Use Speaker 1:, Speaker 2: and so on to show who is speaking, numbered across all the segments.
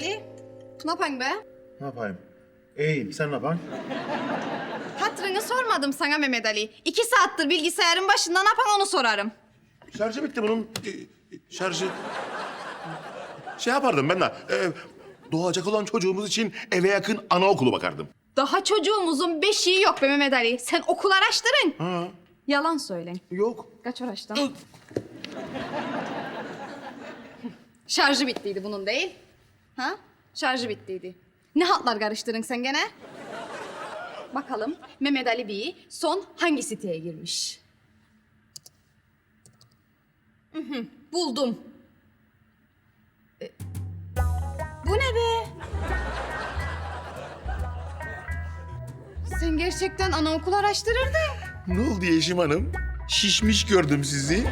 Speaker 1: Ne yapan be?
Speaker 2: Ne yapayım? İyiyim, sen ne yapan?
Speaker 1: Hatırını sormadım sana Mehmet Ali. İki saattir bilgisayarın başında ne yapan onu sorarım.
Speaker 2: Şarjı bitti bunun. Ee, Şarjı... Şey yapardım ben de. E, doğacak olan çocuğumuz için eve yakın anaokulu bakardım.
Speaker 1: Daha çocuğumuzun beşiği yok be Mehmet Ali. Sen okul araştırın.
Speaker 2: Ha,
Speaker 1: Yalan söylen.
Speaker 2: yok.
Speaker 1: Kaç uğraştın? Şarjı bittiydi bunun değil. Ha? Şarjı bittiydi. Ne hatlar karıştırdın sen gene? Bakalım Mehmet Ali Bey son hangi siteye girmiş? Buldum. E, bu ne be? Sen gerçekten anaokul araştırırdın.
Speaker 2: Ne oldu Yeşim Hanım? Şişmiş gördüm sizi.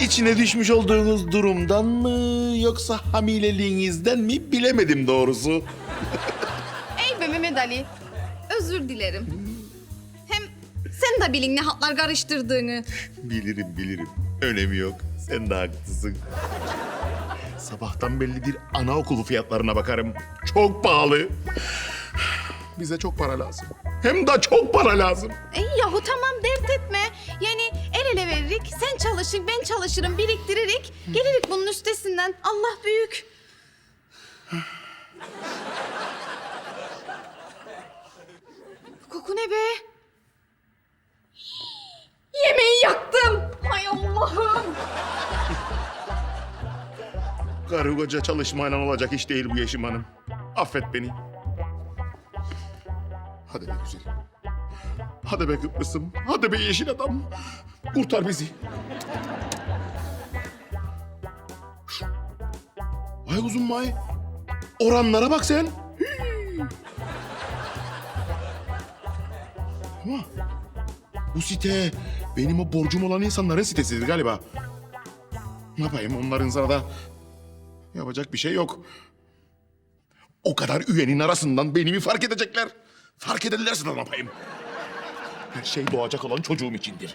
Speaker 2: İçine düşmüş olduğunuz durumdan mı yoksa hamileliğinizden mi bilemedim doğrusu.
Speaker 1: Ey be Mehmet Ali. Özür dilerim. Hem sen de bilin ne hatlar karıştırdığını.
Speaker 2: Bilirim bilirim. Önemi yok. Sen de haklısın. Sabahtan bellidir anaokulu fiyatlarına bakarım. Çok pahalı. Bize çok para lazım. Hem de çok para lazım.
Speaker 1: Ey yahu tamam dert etme. Yani el ele veririk, sen çalışın, ben çalışırım, biriktiririk. Gelirik bunun üstesinden. Allah büyük. Koku ne be? Yemeği yaktım. Hay Allah'ım.
Speaker 2: Karı koca çalışmayla olacak iş değil bu Yeşim Hanım. Affet beni. Hadi be güzelim. Hadi be Kıbrıs'ım. Hadi be yeşil adam. Kurtar bizi. Vay uzun vay. Oranlara bak sen. Ama bu site benim o borcum olan insanların sitesidir galiba. Ne yapayım onların sana da Yapacak bir şey yok. O kadar üyenin arasından beni mi fark edecekler? Fark ederlerse de ne yapayım? Her şey doğacak olan çocuğum içindir.